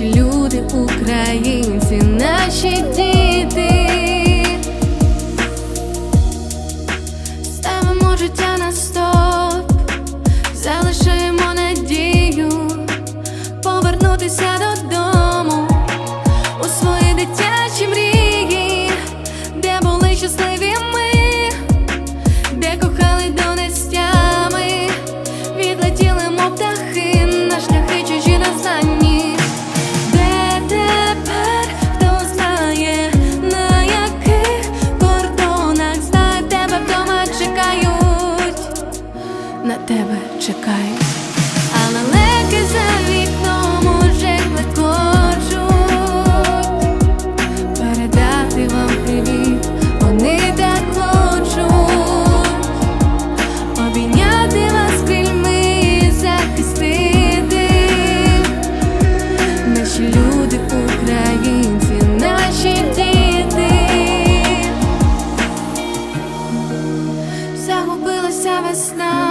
наші люди, українці, наші діти. Ставимо життя на стоп, тебе чекають. А лелеки за вікном уже клекочуть Передати вам привіт, вони так хочуть. Обійняти вас крильми і захистити. Наші люди, українці, наші діти. Загубилася весна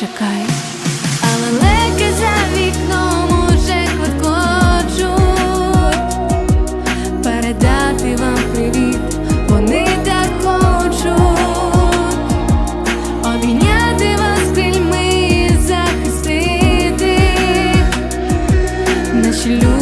чекають, але леки за вікном уже клекочуть передати вам привіт, вони так хочуть. Обійняти вас крильми захистити. Наші люди.